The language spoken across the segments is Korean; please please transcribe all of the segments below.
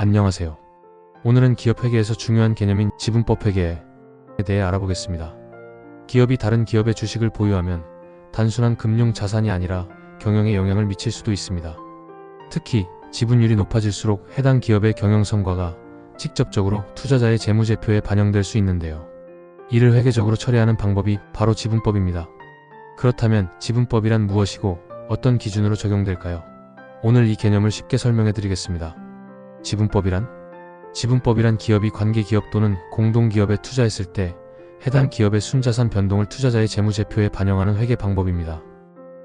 안녕하세요. 오늘은 기업 회계에서 중요한 개념인 지분법 회계에 대해 알아보겠습니다. 기업이 다른 기업의 주식을 보유하면 단순한 금융 자산이 아니라 경영에 영향을 미칠 수도 있습니다. 특히 지분율이 높아질수록 해당 기업의 경영 성과가 직접적으로 투자자의 재무제표에 반영될 수 있는데요. 이를 회계적으로 처리하는 방법이 바로 지분법입니다. 그렇다면 지분법이란 무엇이고 어떤 기준으로 적용될까요? 오늘 이 개념을 쉽게 설명해 드리겠습니다. 지분법이란? 지분법이란 기업이 관계기업 또는 공동기업에 투자했을 때 해당 기업의 순자산 변동을 투자자의 재무제표에 반영하는 회계 방법입니다.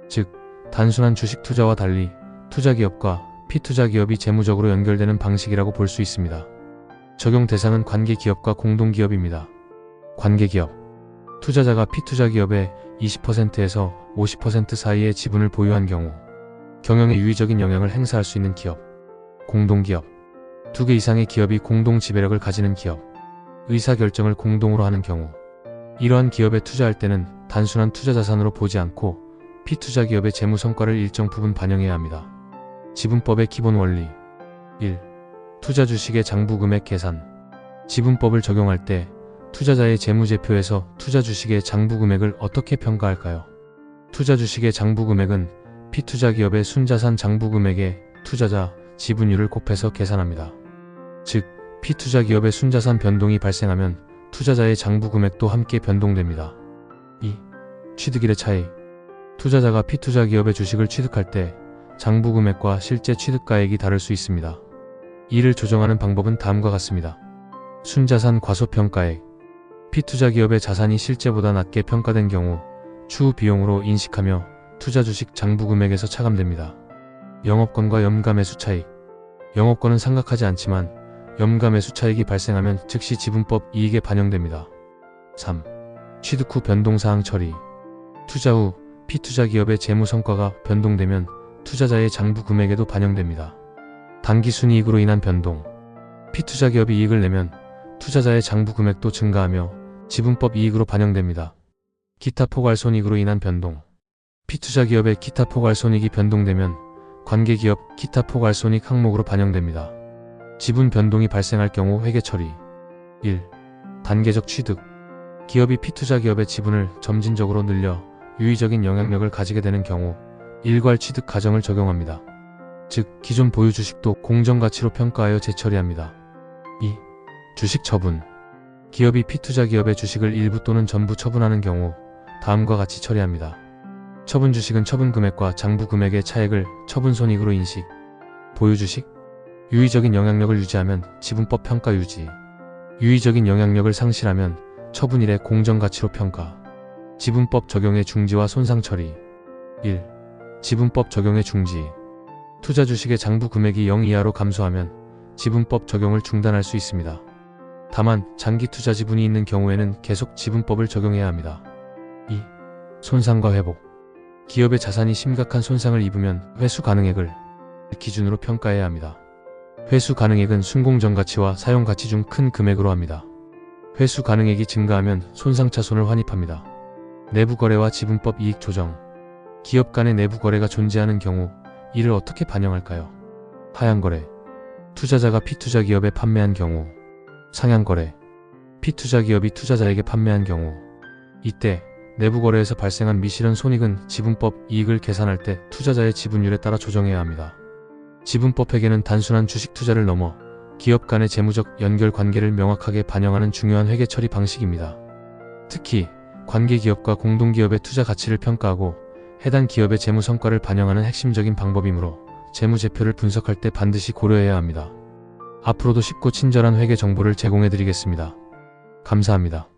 즉, 단순한 주식 투자와 달리 투자기업과 피투자기업이 재무적으로 연결되는 방식이라고 볼 수 있습니다. 적용 대상은 관계기업과 공동기업입니다. 관계기업. 투자자가 피투자기업의 20%에서 50% 사이의 지분을 보유한 경우 경영에 유의적인 영향을 행사할 수 있는 기업. 공동기업. 두 개 이상의 기업이 공동 지배력을 가지는 기업. 의사결정을 공동으로 하는 경우. 이러한 기업에 투자할 때는 단순한 투자 자산으로 보지 않고 피투자 기업의 재무 성과를 일정 부분 반영해야 합니다. 지분법의 기본 원리 1. 투자 주식의 장부 금액 계산 지분법을 적용할 때 투자자의 재무제표에서 투자 주식의 장부 금액을 어떻게 평가할까요? 투자 주식의 장부 금액은 피투자 기업의 순자산 장부 금액에 투자자 지분율을 곱해서 계산합니다. 즉, 피투자 기업의 순자산 변동이 발생하면 투자자의 장부 금액도 함께 변동됩니다. 2. 취득일의 차이. 투자자가 피투자 기업의 주식을 취득할 때 장부 금액과 실제 취득가액이 다를 수 있습니다. 이를 조정하는 방법은 다음과 같습니다. 순자산 과소평가액. 피투자 기업의 자산이 실제보다 낮게 평가된 경우 추후 비용으로 인식하며 투자 주식 장부 금액에서 차감됩니다. 영업권과 염가 매수 차익. 영업권은 생각하지 않지만 염가 매수 차익이 발생하면 즉시 지분법 이익에 반영됩니다. 3. 취득 후 변동사항 처리. 투자 후 피투자 기업의 재무 성과가 변동되면 투자자의 장부 금액에도 반영됩니다. 단기 순이익으로 인한 변동. 피투자 기업이 이익을 내면 투자자의 장부 금액도 증가하며 지분법 이익으로 반영됩니다. 기타 포괄손익으로 인한 변동. 피투자 기업의 기타 포괄손익이 변동되면 관계기업 기타 포괄손익 항목으로 반영됩니다. 지분 변동이 발생할 경우 회계 처리 1. 단계적 취득 기업이 피투자 기업의 지분을 점진적으로 늘려 유의적인 영향력을 가지게 되는 경우 일괄 취득 과정을 적용합니다. 즉 기존 보유 주식도 공정가치로 평가하여 재처리합니다. 2. 주식 처분 기업이 피투자 기업의 주식을 일부 또는 전부 처분하는 경우 다음과 같이 처리합니다. 처분 주식은 처분 금액과 장부 금액의 차액을 처분 손익으로 인식 보유 주식 유의적인 영향력을 유지하면 지분법 평가 유지. 유의적인 영향력을 상실하면 처분일의 공정가치로 평가. 지분법 적용의 중지와 손상 처리. 1. 지분법 적용의 중지. 투자 주식의 장부 금액이 0 이하로 감소하면 지분법 적용을 중단할 수 있습니다. 다만 장기 투자 지분이 있는 경우에는 계속 지분법을 적용해야 합니다. 2. 손상과 회복. 기업의 자산이 심각한 손상을 입으면 회수 가능액을 기준으로 평가해야 합니다. 회수 가능액은 순공 전 가치와 사용 가치 중 큰 금액으로 합니다. 회수 가능액이 증가하면 손상 차손을 환입합니다. 내부 거래와 지분법 이익 조정. 기업 간의 내부 거래가 존재하는 경우 이를 어떻게 반영할까요? 하향 거래. 투자자가 피투자 기업에 판매한 경우. 상향 거래. 피투자 기업이 투자자에게 판매한 경우. 이때 내부 거래에서 발생한 미실현 손익은 지분법 이익을 계산할 때 투자자의 지분율에 따라 조정해야 합니다. 지분법 회계는 단순한 주식 투자를 넘어 기업 간의 재무적 연결 관계를 명확하게 반영하는 중요한 회계 처리 방식입니다. 특히 관계 기업과 공동 기업의 투자 가치를 평가하고 해당 기업의 재무 성과를 반영하는 핵심적인 방법이므로 재무 제표를 분석할 때 반드시 고려해야 합니다. 앞으로도 쉽고 친절한 회계 정보를 제공해 드리겠습니다. 감사합니다.